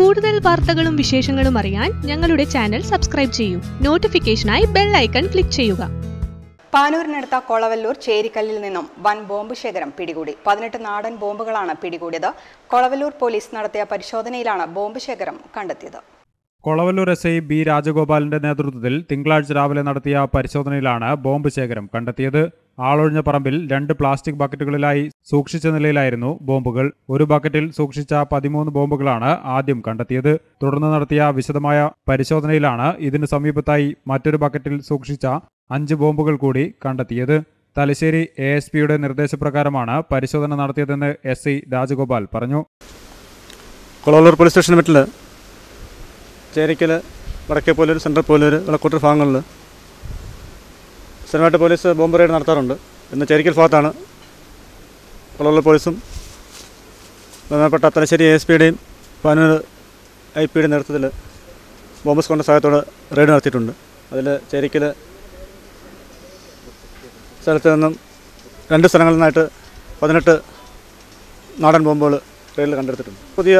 കൂടുതൽ വാർത്തകളും വിശേഷങ്ങളും അറിയാൻ ഞങ്ങളുടെ ചാനൽ സബ്സ്ക്രൈബ് ചെയ്യൂ. നോട്ടിഫിക്കേഷനായി ബെൽ ഐക്കൺ ക്ലിക്ക് ചെയ്യുക. പാനൂരിനടുത്ത കൊളവല്ലൂർ ചേരിക്കല്ലിൽ നിന്നും വൻ ബോംബ് ശേഖരം പിടികൂടി. പതിനെട്ട് നാടൻ ബോംബുകളാണ് പിടികൂടിയത്. കൊളവല്ലൂർ പോലീസ് നടത്തിയ പരിശോധനയിലാണ് ബോംബ് ശേഖരം കണ്ടെത്തിയത്. കൊളവല്ലൂർ എസ് ഐ ബി രാജഗോപാലിന്റെ നേതൃത്വത്തിൽ തിങ്കളാഴ്ച രാവിലെ നടത്തിയ പരിശോധനയിലാണ് ബോംബ് ശേഖരം കണ്ടെത്തിയത്. ആളൊഴിഞ്ഞ പറമ്പിൽ രണ്ട് പ്ലാസ്റ്റിക് ബക്കറ്റുകളിലായി സൂക്ഷിച്ച നിലയിലായിരുന്നു ബോംബുകൾ. ഒരു ബക്കറ്റിൽ സൂക്ഷിച്ച പതിമൂന്ന് ബോംബുകളാണ് ആദ്യം കണ്ടെത്തിയത്. തുടർന്ന് നടത്തിയ വിശദമായ പരിശോധനയിലാണ് ഇതിനു സമീപത്തായി മറ്റൊരു ബക്കറ്റിൽ സൂക്ഷിച്ച അഞ്ച് ബോംബുകൾ കൂടി കണ്ടെത്തിയത്. തലശ്ശേരി എ എസ് പിയുടെ നിർദ്ദേശപ്രകാരമാണ് പരിശോധന നടത്തിയതെന്ന് എസ് ഐ രാജഗോപാൽ പറഞ്ഞു. കൊളവല്ലൂർ പോലീസ് സ്റ്റേഷൻ മറ്റിൽ ചേരിക്കൽ വടക്കേ പോലൂർ സെൻട്രൽ പോലൂർ വിളക്കൂട്ടർ ഭാഗങ്ങളിൽ സ്ഥിരമായിട്ട് പോലീസ് ബോംബ് റെയ്ഡ് നടത്താറുണ്ട്. ഇന്ന് ചേരിക്കൽ ഭാഗത്താണ്. കൊളവല്ലൂർ പോലീസും ബന്ധപ്പെട്ട തലശ്ശേരി എസ് പിയുടെയും പനൂർ ഐ പിയുടെ നേതൃത്വത്തിൽ ബോംബ് സ്ക്വാഡിന്റെ സഹായത്തോടെ റെയ്ഡ് നടത്തിയിട്ടുണ്ട്. അതിൽ ചേരിക്കൽ സ്ഥലത്ത് നിന്നും രണ്ട് സ്ഥലങ്ങളിൽ നിന്നായിട്ട് പതിനെട്ട് നാടൻ ബോംബുകൾ റെയ്ഡിൽ കണ്ടെടുത്തിട്ടുണ്ട്. പുതിയ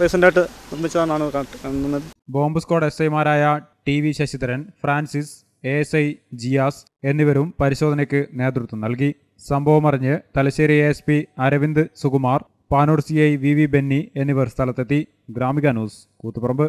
റീസെന്റായിട്ട് നിർമ്മിച്ചതാണ് ബോംബ് സ്ക്വാഡ് എസ് ഐമാരായ T V Sasidharan Francis S I Jiyas എന്നിവരും പരിശോധനയ്ക്ക് നേതൃത്വം നൽകി. സംഭവമറിഞ്ഞ് Thalassery S P Aravind Sukumar Panoor C I V V Benny എന്നിവർ സ്ഥലത്തെത്തി. ഗ്രാമിക ന്യൂസ് കൂത്തുപറമ്പ്.